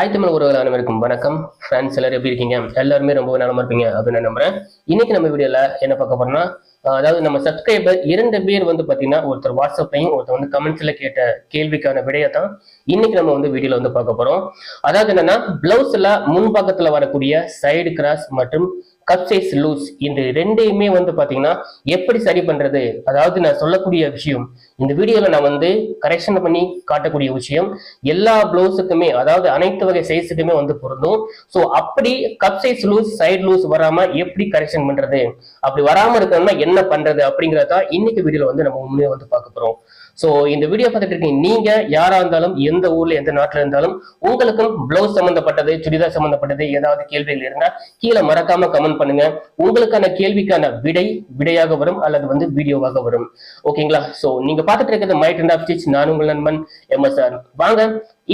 தாய் தமிழ் உறவுகள் அனைவருக்கும் வணக்கம். ஃப்ரெண்ட்ஸ் எல்லாரும் எப்படி இருக்கீங்க? எல்லாருமே ரொம்ப நலமா இருப்பீங்க அப்படின்னு நம்புறேன். இன்னைக்கு நம்ம வீடியோல என்ன பார்க்க போறோம்னா அதாவது நம்ம சப்ஸ்கிரைபர் இரண்டு பேர் வந்து பாத்தீங்கன்னா ஒருத்தர் வாட்ஸ்அப்லையும் ஒருத்தர் வந்து கமெண்ட்ஸ்ல கேட்ட கேள்விக்கான விடையை தான் இன்னைக்கு நம்ம வந்து வீடியோல வந்து பார்க்க போறோம். அதாவது என்னன்னா பிளவுஸ்ல முன்பக்கத்துல வரக்கூடிய சைடு கிராஸ் மற்றும் கப் சைஸ் லூஸ் இந்த ரெண்டையுமே வந்து பாத்தீங்கன்னா எப்படி சரி பண்றது? அதாவது நான் சொல்லக்கூடிய விஷயம் இந்த வீடியோல நான் வந்து கரெக்ஷன் பண்ணி காட்டக்கூடிய விஷயம் எல்லா பிளவுஸுக்குமே அதாவது அனைத்து வகை சைஸுக்குமே வந்து பொருந்தும். ஸோ அப்படி cup size loose side loose வராம எப்படி கரெக்ஷன் பண்றது? அப்படி வராம இருக்கணும்னா என்ன பண்றது அப்படிங்கறத இன்னைக்கு வீடியோல வந்து நம்ம உண்மையை வந்து பார்க்க போறோம். ஸோ இந்த வீடியோ பார்த்துட்டு இருக்கீங்க. நீங்க யாரா இருந்தாலும் எந்த ஊர்ல எந்த நாட்டுல இருந்தாலும் உங்களுக்கும் பிளவுஸ் சம்பந்தப்பட்டது சுடிதார் சம்பந்தப்பட்டது ஏதாவது கேள்விகள் இருந்தா கீழே மறக்காம கமெண்ட் பண்ணுங்க. உங்களுக்கான கேள்விக்கான விடை விடையாக வரும் அல்லது வந்து வீடியோவாக வரும். ஓகேங்களா ஸோ நீங்க பார்த்துட்டு இருக்கிறது மை ட்ரெண்ட் ஆஃப் ஸ்டிச் நான் உங்கள் நண்பன் எம்எஸ்ஆர் வாங்க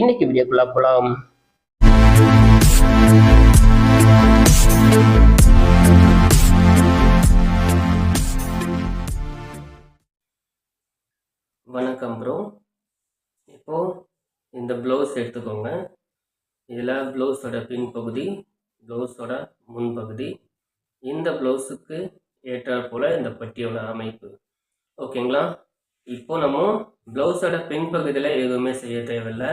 இன்னைக்கு வீடியோக்குள்ள போலாம். இந்த ப்ளவுஸ் எடுத்துக்கோங்க. இதில் ப்ளவுஸோட பின் பகுதி ப்ளவுஸோட முன்பகுதி இந்த ப்ளவுஸுக்கு ஏற்றாற் போல் இந்த பட்டியோட அமைப்பு. ஓகேங்களா இப்போ நம்ம ப்ளவுஸோட பின் பகுதியில் எதுவுமே செய்ய தேவையில்லை.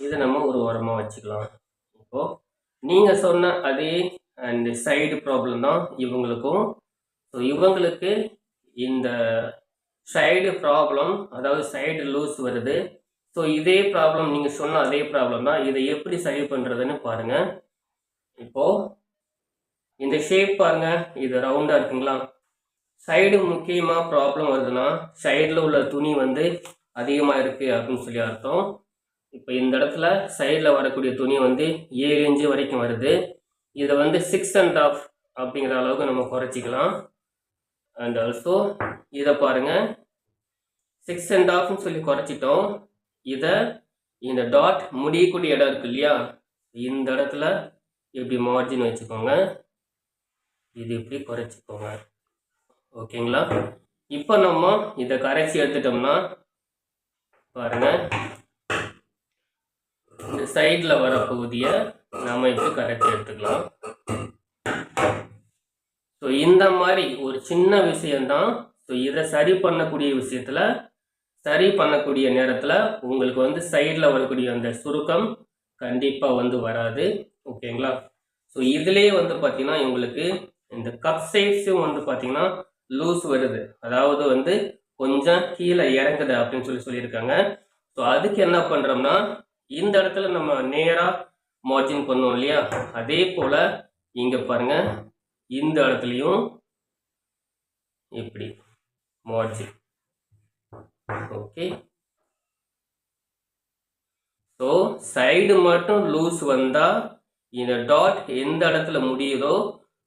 இதை நம்ம ஒரு ஓரமாக வச்சுக்கலாம். இப்போது நீங்கள் சொன்ன அதே அண்ட் சைடு ப்ராப்ளம் தான் இவங்களுக்கும். ஸோ இவங்களுக்கு இந்த சைடு ப்ராப்ளம் அதாவது சைடு லூஸ் வருது. ஸோ இதே ப்ராப்ளம் நீங்கள் சொன்ன அதே ப்ராப்ளம் தான். இதை எப்படி சரி பண்ணுறதுன்னு பாருங்கள் இப்போ இந்த ஷேப் பாருங்கள் இது ரவுண்டாக இருக்குங்களா? சைடு முக்கியமாக ப்ராப்ளம் வருதுன்னா சைடில் உள்ள துணி வந்து அதிகமாக இருக்குது அப்படின்னு சொல்லி அர்த்தம். இப்போ இந்த இடத்துல சைடில் வரக்கூடிய துணி வந்து ஏழு இன்ச்சு வரைக்கும் வருது. இதை வந்து சிக்ஸ் அண்ட் ஆஃப் அப்படிங்கிற அளவுக்கு நம்ம குறைச்சிக்கலாம். அண்ட் ஆல்சோ இதை பாருங்க. சிக்ஸ் அண்ட் ஆஃப்னு சொல்லி குறைச்சிட்டோம். இதை இந்த டாட் முடியக்கூடிய இடம் இருக்கு இல்லையா? இந்த இடத்துல இப்படி மார்ஜின் வச்சுக்கோங்க. இது இப்படி குறைச்சிக்கோங்க. ஓகேங்களா? இப்போ நம்ம இதை கரைச்சி எடுத்துட்டோம்னா பாருங்க. இந்த சைடில் வர பகுதியை நம்ம இப்போ கரைச்சி எடுத்துக்கலாம். ஸோ இந்த மாதிரி ஒரு சின்ன விஷயம்தான். ஸோ இதை சரி பண்ணக்கூடிய விஷயத்தில் சரி பண்ணக்கூடிய நேரத்தில் உங்களுக்கு வந்து சைடில் வரக்கூடிய அந்த சுருக்கம் கண்டிப்பாக வந்து வராது. ஓகேங்களா ஸோ இதுலேயே வந்து பார்த்தீங்கன்னா உங்களுக்கு இந்த கப் சைஸும் வந்து பார்த்தீங்கன்னா லூஸ் வருது. அதாவது வந்து கொஞ்சம் கீழே இறங்குது அப்படின்னு சொல்லி சொல்லியிருக்காங்க. ஸோ அதுக்கு என்ன பண்ணுறோம்னா இந்த இடத்துல நம்ம நேராக மார்ஜின் பண்ணோம் இல்லையா? அதே போல் இங்கே பாருங்கள் இந்த இடத்துலையும் இப்படி மார்ஜின் ஓகே ஸோ சைடு மட்டும் லூஸ் வந்தால் இந்த டாட் எந்த இடத்துல முடியுதோ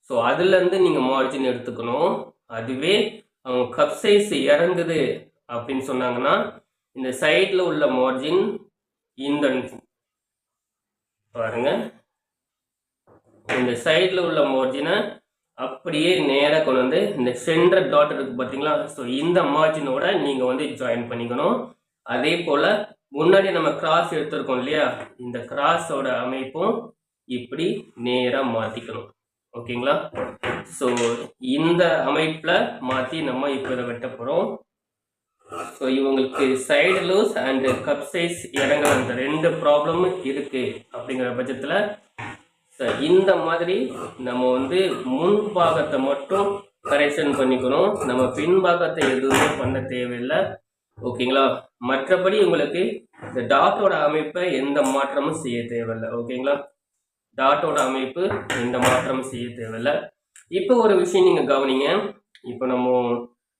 ஸோ அதுலேருந்து நீங்கள் மார்ஜின் எடுத்துக்கணும். அதுவே அவங்க கப் சைஸ் இறங்குது அப்படின்னு சொன்னாங்கன்னா இந்த சைடில் உள்ள மார்ஜின் இந்த பாருங்க. இந்த சைடில் உள்ள மார்ஜினை அப்படியே நேராக கொண்டு வந்து இந்த சென்டர் டாட் இருக்கு பார்த்தீங்களா ஸோ இந்த மார்ஜினோட நீங்கள் வந்து ஜாயின் பண்ணிக்கணும். அதே போல் முன்னாடி நம்ம கிராஸ் எடுத்திருக்கோம் இல்லையா? இந்த கிராஸோட அமைப்பும் இப்படி நேராக மாற்றிக்கணும் ஓகேங்களா? ஸோ இந்த அமைப்பில் மாற்றி நம்ம இப்போ இதை வெட்ட போகிறோம் ஸோ இவங்களுக்கு side loose and cup size இறங்குற அந்த ரெண்டு ப்ராப்ளமும் இருக்குது அப்படிங்கிற பட்சத்தில் இந்த மாதிரி நம்ம வந்து முன் பாகத்தை மட்டும் கரெக்ஷன் பண்ணிக்கணும். நம்ம பின்பாகத்தை எதுவுமே பண்ண தேவையில்லை. ஓகேங்களா? மற்றபடி உங்களுக்கு இந்த டாட்டோட அமைப்பை எந்த மாற்றமும் செய்ய தேவையில்லை. ஓகேங்களா? டாட்டோட அமைப்பு எந்த மாற்றமும் செய்ய தேவையில்லை. இப்போ ஒரு விஷயம் நீங்கள் கவனிங்க. இப்போ நம்ம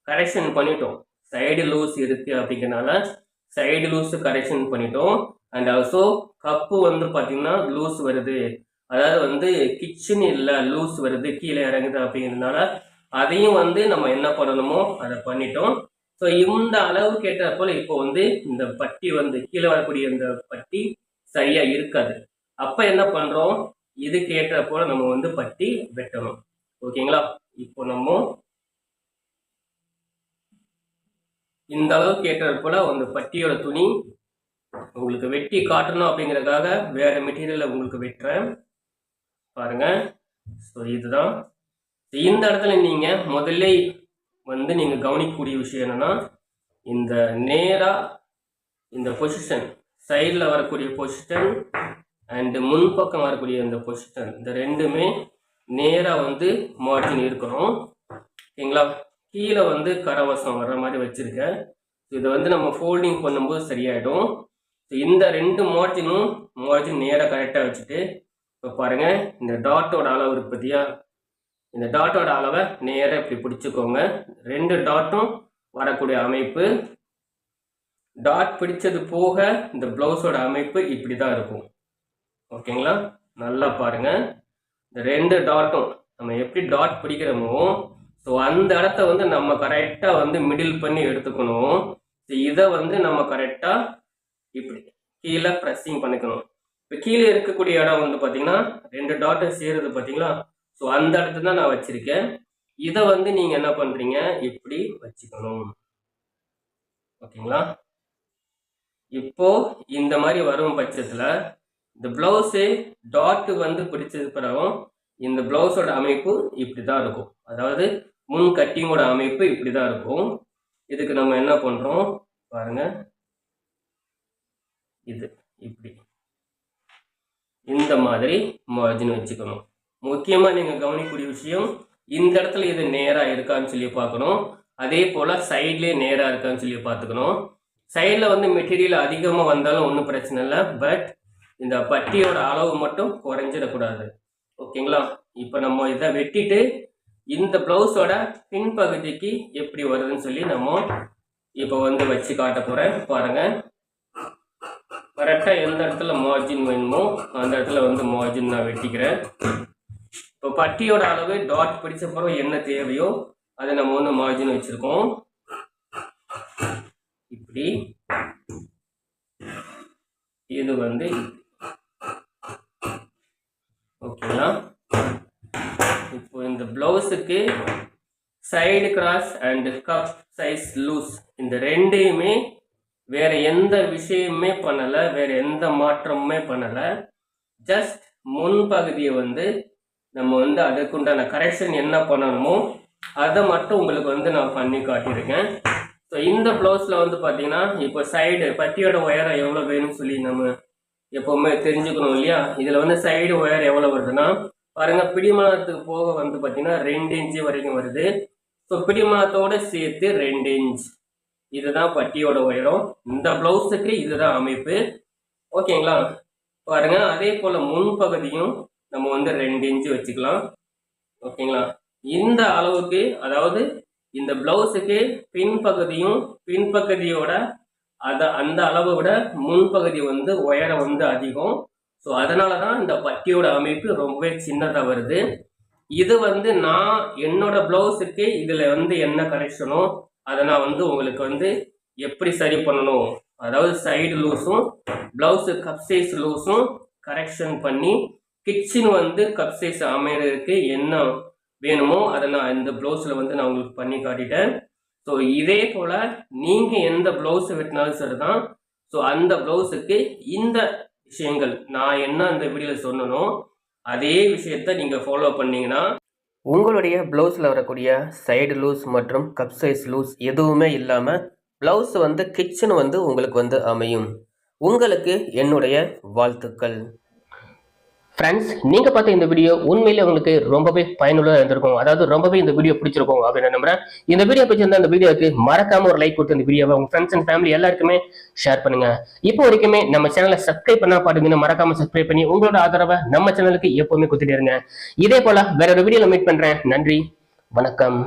கரெக்ஷன் பண்ணிட்டோம். சைடு லூஸ் இருக்குது அப்படிங்கிறனால சைடு லூஸ் கரெக்ஷன் பண்ணிட்டோம். அண்ட் ஆல்சோ கப்பு வந்து பார்த்திங்கன்னா லூஸ் வருது. அதாவது வந்து கிச்சன் இல்லை லூஸ் வருது கீழே இறங்குது அப்படிங்கிறதுனால அதையும் வந்து நம்ம என்ன பண்ணணுமோ அதை பண்ணிட்டோம். ஸோ இந்த அளவு கேட்ட போல இப்போ வந்து இந்த பட்டி வந்து கீழே வரக்கூடிய இந்த பட்டி சரியா இருக்காது. அப்ப என்ன பண்றோம்? இதுக்கு ஏற்ற போல நம்ம வந்து பட்டி வெட்டணும். ஓகேங்களா? இப்போ நம்ம இந்த அளவுக்கு கேட்டது போல அந்த பட்டியோட துணி உங்களுக்கு வெட்டி காட்டணும் அப்படிங்கிறதுக்காக வேற மெட்டீரியலை உங்களுக்கு வெட்டுறேன். பாருங்க. ஸோ இதுதான். இந்த இடத்துல நீங்க முதல்ல வந்து நீங்க கவனிக்கக்கூடிய விஷயம் என்னன்னா இந்த நேரா இந்த பொசிஷன் சைடில் வரக்கூடிய பொசிஷன் அண்டு முன்பக்கம் வரக்கூடிய இந்த பொசிஷன் இந்த ரெண்டுமே நேராக வந்து மார்ஜின் இருக்கணும். ஓகேங்களா? கீழே வந்து கரவசம் வர்ற மாதிரி வச்சுருக்கேன் இதை வந்து நம்ம ஃபோல்டிங் பண்ணும்போது சரியாயிடும். இந்த ரெண்டு மார்ஜினும் மார்ஜின் நேராக கரெக்டாக வச்சுட்டு இப்போ பாருங்கள் இந்த டாட்டோட அளவு இருக்கு பார்த்தியா இந்த டாட்டோட அளவை நேராக இப்படி பிடிச்சிக்கோங்க. ரெண்டு டாட்டும் வரக்கூடிய அமைப்பு. டாட் பிடிச்சது போக இந்த ப்ளவுஸோட அமைப்பு இப்படி தான் இருக்கும் ஓகேங்களா நல்லா பாருங்க. இந்த ரெண்டு டாட்டும் நம்ம எப்படி டாட் பிடிக்கிறோமோ ஸோ அந்த இடத்த வந்து நம்ம கரெக்டாக வந்து மிடில் பண்ணி எடுத்துக்கணும். ஸோ இதை வந்து நம்ம கரெக்டாக இப்படி கீழே ப்ரெஸ்ஸிங் பண்ணிக்கணும். இப்போ கீழே இருக்கக்கூடிய இடம் வந்து பார்த்தீங்கன்னா ரெண்டு டாட்டை சேருது பார்த்தீங்களா ஸோ அந்த இடத்துல தான் நான் வச்சிருக்கேன். இதை வந்து நீங்கள் என்ன பண்ணுறீங்க இப்படி வச்சுக்கணும். ஓகேங்களா? இப்போ இந்த மாதிரி வரும் பட்சத்தில் இந்த பிளவுஸு டாட்டு வந்து பிடிச்சது பிறகும் இந்த பிளவுஸோட அமைப்பு இப்படி தான் இருக்கும். அதாவது முன் கட்டிங்கோட அமைப்பு இப்படி தான் இருக்கும். இதுக்கு நம்ம என்ன பண்ணுறோம் பாருங்க. இது இப்படி. இந்த மாதிரி மார்ஜின் வச்சுக்கணும். முக்கியமாக நீங்கள் கவனிக்கக்கூடிய விஷயம் இந்த இடத்துல இது நேராக இருக்கான்னு சொல்லி பார்க்கணும். அதே போல் சைட்லேயே நேராக இருக்கான்னு சொல்லி பார்த்துக்கணும். சைடில் வந்து மெட்டீரியல் அதிகமாக வந்தாலும் ஒன்றும் பிரச்சனை இல்லை. பட் இந்த பட்டியோட அளவு மட்டும் குறைஞ்சிடக்கூடாது. ஓகேங்களா? இப்போ நம்ம இதை வெட்டிட்டு இந்த ப்ளவுஸோட பின்பகுதிக்கு எப்படி வருதுன்னு சொல்லி நம்ம இப்போ வந்து வச்சு காட்ட போகிறேன் பாருங்கள் கரெக்டாக எந்த இடத்துல மார்ஜின் வேணுமோ அந்த இடத்துல வந்து மார்ஜின் நான் வெட்டிக்கிறேன். இப்போ பட்டியோட அளவு டாட் பிடிச்ச பிறகு என்ன தேவையோ அதை நம்ம வந்து மார்ஜின் வச்சுருக்கோம். இப்படி. இது வந்து ஓகேங்களா இப்போ இந்த ப்ளவுஸுக்கு side cross and cup size loose இந்த ரெண்டையுமே வேற எந்த விஷயமுமே பண்ணல வேற எந்த மாற்றமுமே பண்ணல. ஜஸ்ட் முன்பகுதியை வந்து நம்ம வந்து அதுக்குண்டான கரெக்ஷன் என்ன பண்ணணுமோ அதை மட்டும் உங்களுக்கு வந்து நான் பண்ணி காட்டியிருக்கேன். ஸோ இந்த ப்ளவுஸில் வந்து பார்த்தீங்கன்னா இப்போ சைடு பட்டியோட உயரம் எவ்வளோ வேணும்னு சொல்லி நம்ம எப்போவுமே தெரிஞ்சுக்கணும் இல்லையா? இதில் வந்து சைடு ஒயர் எவ்வளோ வருதுன்னா பாருங்கள் பிடிமானத்துக்கு போக வந்து பார்த்தீங்கன்னா ரெண்டு இன்ச்சு வரைக்கும் வருது. ஸோ பிடிமானத்தோடு சேர்த்து ரெண்டு இன்ச் இதுதான் பட்டியோட உயரம். இந்த ப்ளவுஸுக்கு இதுதான் அமைப்பு. ஓகேங்களா? பாருங்க அதே போல் முன்பகுதியும் நம்ம வந்து ரெண்டு இன்ச்சு வச்சுக்கலாம். ஓகேங்களா? இந்த அளவுக்கு அதாவது இந்த பிளவுஸுக்கு பின்பகுதியும் பின்பகுதியோட அத அந்த அளவை விட முன்பகுதி வந்து உயரம் வந்து அதிகம். ஸோ அதனால தான் இந்த பட்டியோட அமைப்பு ரொம்பவே சின்னதாக வருது. இது வந்து நான் என்னோட பிளவுஸுக்கு இதில் வந்து என்ன கரெக்ஷனோ அதை நான் வந்து உங்களுக்கு வந்து எப்படி சரி பண்ணணும்? அதாவது சைடு லூஸும் ப்ளவுஸு கப் சைஸ் லூஸும் கரெக்ஷன் பண்ணி கிச்சன் வந்து கப் சைஸ் அமைகிறதுக்கு என்ன வேணுமோ அதை நான் இந்த ப்ளவுஸில் வந்து நான் உங்களுக்கு பண்ணி காட்டிட்டேன். ஸோ இதே போல் நீங்கள் எந்த ப்ளவுஸ் வெட்டினாலும் சரி தான் ஸோ அந்த ப்ளவுஸுக்கு இந்த விஷயங்கள் நான் என்ன அந்த வீடியோவில் சொன்னனோ அதே விஷயத்த நீங்கள் ஃபாலோ பண்ணிங்கன்னா உங்களுடைய ப்ளவுஸில் வரக்கூடிய சைடு லூஸ் மற்றும் கப் சைஸ் லூஸ் எதுவுமே இல்லாமல் ப்ளவுஸ் வந்து கிச்சன் வந்து உங்களுக்கு வந்து அமையும். உங்களுக்கு என்னுடைய வாழ்த்துக்கள். ஃப்ரெண்ட்ஸ் நீங்கள் பார்த்த இந்த வீடியோ உண்மையிலே உங்களுக்கு ரொம்பவே பயனுள்ளதாக இருந்திருக்கும். அதாவது ரொம்பவே இந்த வீடியோ பிடிச்சிருக்கும் அப்படின்னு நம்புறேன். இந்த வீடியோ பிடிச்சிருந்தா இந்த வீடியோக்கு மறக்காம ஒரு லைக் கொடுத்து இந்த வீடியோவை உங்கள் ஃப்ரெண்ட்ஸ் அண்ட் ஃபேமிலி எல்லாருக்குமே ஷேர் பண்ணுங்க. இப்போ வரைக்குமே நம்ம சேனலை சப்ஸ்கிரைப் பண்ணா பாட்டுங்கன்னா மறக்காம சப்ஸ்கிரைப் பண்ணி உங்களோட ஆதரவை நம்ம சேனலுக்கு எப்பவுமே கொடுத்துட்டே இருங்க. இதே போல வேற ஒரு வீடியோவில் மீட் பண்றேன். நன்றி வணக்கம்.